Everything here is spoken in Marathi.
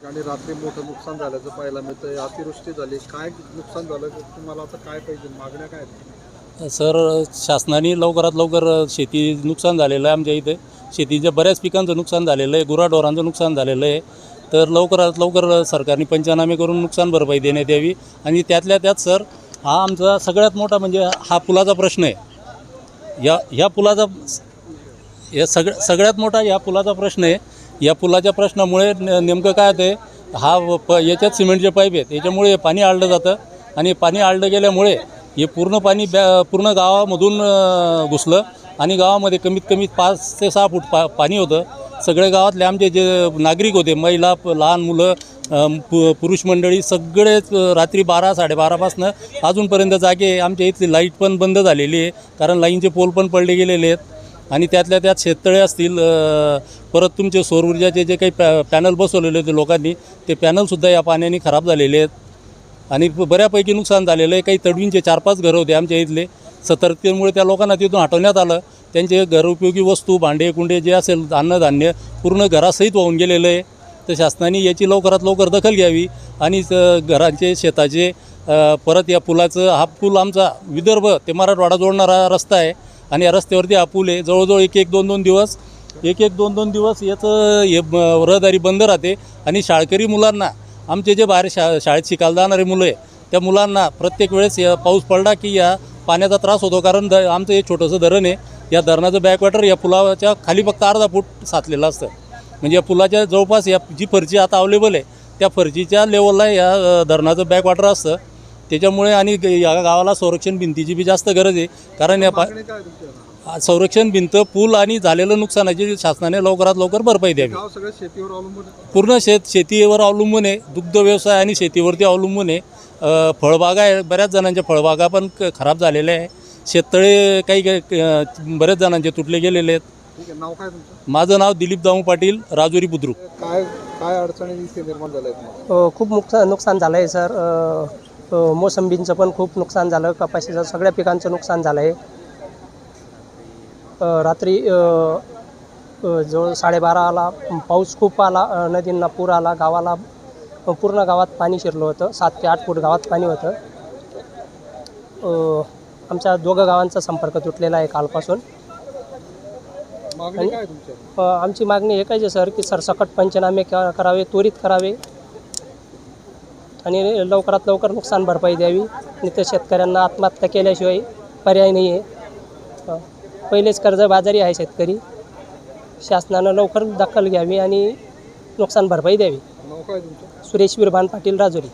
आणि रात्री मोठं नुकसान झाल्याचं पाहायला मिळतं अतिवृष्टी झाली. काय नुकसान झालं? तुम्हाला आता काय पाहिजे? मागण्या काय सर शासनाने लवकरात लवकर शेती नुकसान झालेलं आहे आमच्या इथे. शेतीच्या बऱ्याच पिकांचं नुकसान झालेलं आहे गुराढोरांचं नुकसान झालेलं आहे. तर लवकरात लवकर सरकारने पंचनामे करून नुकसान भरपाई देण्यात यावी. आणि त्यातल्या त्यात सर हा आमचा सगळ्यात मोठा म्हणजे हा पुलाचा प्रश्न आहे. या ह्या पुलाचा या सग सगळ्यात मोठा या पुलाचा प्रश्न आहे. या पुलाच्या प्रश्नामुळे न- नेमकं काय ते हा व- प याच्यात सिमेंटचे पाईप आहेत याच्यामुळे हे पाणी आळलं जातं आणि पाणी आळलं गेल्यामुळे हे पूर्ण पाणी बॅ पूर्ण गावामधून घुसलं आणि गावामध्ये कमीत कमी पाच ते सहा फूट पा पाणी होतं सगळे गावातले आमचे जे नागरिक होते महिला प- लहान मुलं पु पुरुष मंडळी सगळेच रात्री बारा साडेबारापासनं अजूनपर्यंत जागे आहे. आमच्या इथली लाइट पण बंद झालेली आहे कारण लाईनचे पोल पण पडले गेलेले आहेत आणि त्यातल्या त्यात शेततळे असतील परत तुमचे सौर ऊर्जाचे जे काही पॅ पॅनल बसवलेले होते लोकांनी ते पॅनलसुद्धा या पाण्याने खराब झालेले आहेत. आणि बऱ्यापैकी नुकसान झालेलं आहे. काही तडवींचे चार पाच घरं होते आमच्या इथले. सतर्कतेमुळे त्या लोकांना तिथून हटवण्यात आलं. त्यांचे घरउपयोगी वस्तू भांडे कुंडे जे असेल अन्नधान्य पूर्ण घरासहित वाहून गेलेलं आहे. तर शासनाने याची लवकरात लवकर दखल घ्यावी आणि घरांचे शेताचे परत या पुलाचं हा पूल आमचा विदर्भ ते मराठवाडा जोडणारा रस्ता आहे. आणि या रस्त्यावरती हा पूल आहे जवळजवळ एक एक दोन दोन दिवस एक एक दोन दोन दिवस याचं हे ब- रहदारी बंद राहते. आणि शाळकरी मुलांना आमचे जे बाहेर शा शाळेत शिकायला जाणारे मुलं आहे त्या मुलांना प्रत्येक वेळेस या पाऊस पडला की या पाण्याचा त्रास होतो. कारण द आमचं एक छोटंसं धरण आहे. या धरणाचं बॅकवॉटर या पुलाच्या खाली फक्त अर्धा फूट साचलेलं असतं. म्हणजे या पुलाच्या जवळपास या जी फरची आता अवेलेबल आहे त्या फरचीच्या लेवलला या धरणाचं बॅकवॉटर असतं. त्याच्यामुळे आणि या गावाला संरक्षण भिंतीची बी जास्त गरज आहे. कारण या पा? संरक्षण भिंत पूल आणि झालेलं नुकसानाची शासनाने लवकरात लवकर भरपाई द्यावी. पूर्ण शेत शेतीवर अवलंबून आहे. दुग्ध व्यवसाय आणि शेतीवरती अवलंबून आहे. फळबागा आहे. बऱ्याच जणांच्या फळबागा पण खराब झालेल्या आहे. शेततळे काही बऱ्याच जणांचे तुटले गेलेले आहेत. नाव काय माझं नाव दिलीप दामू पाटील राजुरी बुद्रुक. काय काय अडचणी निर्माण झाल्या खूप नुकसान नुकसान झालं आहे सर मोसंबींचं पण खूप नुकसान झालं कपाशीचं सगळ्या पिकांचं नुकसान झालं आहे. रात्री जवळ साडेबाराला पाऊस खूप आला नदींना पूर आला गावाला पूर्ण गावात पाणी शिरलं होतं सात ते आठ फूट गावात पाणी होतं. आमच्या दोघं गावांचा संपर्क तुटलेला आहे कालपासून. आमची मागणी एकच आहे सर की सरसकट पंचनामे करावे त्वरित करावे. आणि लवकरात लवकर नुकसान भरपाई द्यावी. आणि त्या शेतकऱ्यांना आत्महत्या केल्याशिवाय पर्याय नाही आहे पहिलेच कर्जबाजारी आहे शेतकरी. शासनानं लवकर दखल घ्यावी आणि नुकसान भरपाई द्यावी. सुरेश विरभान पाटील राजुरी.